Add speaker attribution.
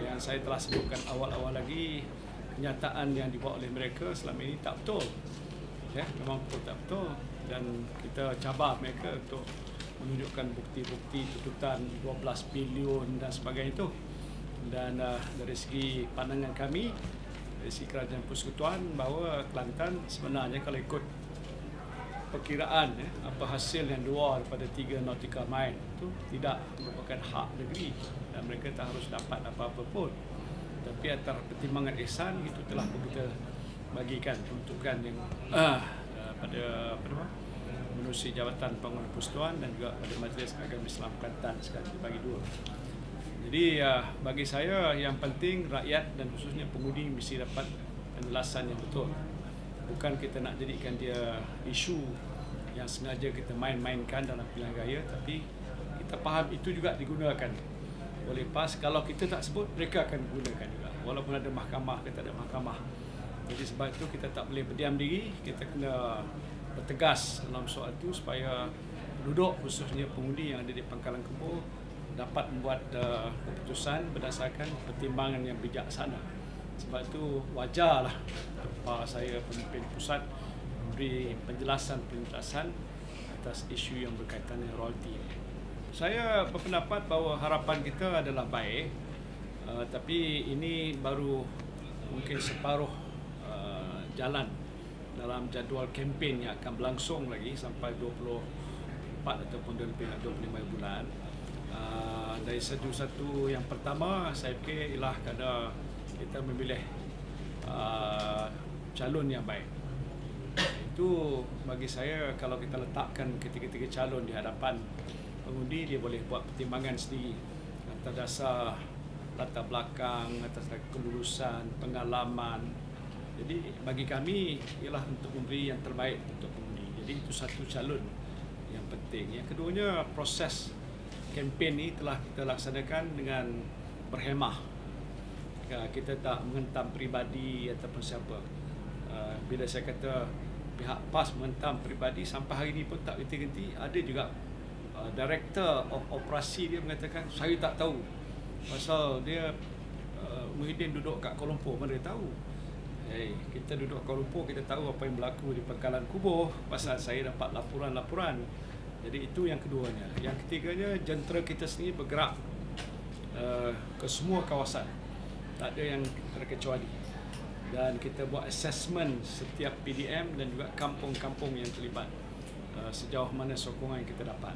Speaker 1: Yang saya telah sebutkan awal-awal lagi kenyataan yang dibuat oleh mereka selama ini tak betul. Ya, memang betul tak betul dan kita cabar mereka untuk menunjukkan bukti-bukti tuntutan 12 bilion dan sebagainya itu. Dan uh, dari segi pandangan kami dari segi kerajaan persekutuan bahawa Kelantan sebenarnya kalau ikut perkiraan ya, apa hasil yang luar daripada tiga nautical mile itu tidak merupakan hak negeri dan mereka tak harus dapat apa-apa pun tapi antara pertimbangan ihsan itu telah kita bagikan peruntukan yang uh, pada apa menerusi Jabatan Pembangunan Persekutuan dan juga pada Majlis Agama Islam Kelantan sekali bagi dua. Jadi uh, bagi saya yang penting rakyat dan khususnya pengundi mesti dapat penjelasan yang betul bukan kita nak jadikan dia isu yang sengaja kita main-mainkan dalam pilihan raya tapi kita faham itu juga digunakan oleh PAS. Kalau kita tak sebut mereka akan gunakan juga. Walaupun ada mahkamah kita ada mahkamah. Jadi sebab itu kita tak boleh berdiam diri. Kita kena bertegas dalam soal itu supaya penduduk khususnya pengundi yang ada di Pangkalan Kebo dapat membuat uh, keputusan berdasarkan pertimbangan yang bijaksana. Sebab itu wajarlah tempat saya pemimpin pusat memberi penjelasan-penjelasan atas isu yang berkaitan dengan royalty. Saya berpendapat bahawa harapan kita adalah baik uh, tapi ini baru mungkin separuh uh, jalan dalam jadual kempen yang akan berlangsung lagi sampai 24 ataupun lebih 25 bulan. Uh, dari satu-satu yang pertama saya fikir ialah kerana kita memilih uh, calon yang baik. Itu bagi saya kalau kita letakkan ketiga-tiga calon di hadapan pengundi dia boleh buat pertimbangan sendiri atas dasar latar belakang, atas dasar kelulusan, pengalaman. Jadi bagi kami ialah untuk memberi yang terbaik untuk pengundi. Jadi itu satu calon yang penting. Yang keduanya proses kempen ini telah kita laksanakan dengan berhemah Ya, kita tak menghentam peribadi ataupun siapa. Uh, bila saya kata pihak PAS menghentam peribadi sampai hari ini pun tak ganti-ganti ada juga uh, director of operasi dia mengatakan saya tak tahu. Pasal dia uh, Muhyiddin duduk kat Kuala Lumpur mana dia tahu? Hey, kita duduk Kuala Lumpur kita tahu apa yang berlaku di Pangkalan Kubuh pasal saya dapat laporan-laporan. Jadi itu yang keduanya. Yang ketiganya jentera kita sendiri bergerak uh, ke semua kawasan. Tak ada yang terkecuali dan kita buat assessment setiap PDM dan juga kampung-kampung yang terlibat. Uh, sejauh mana sokongan yang kita dapat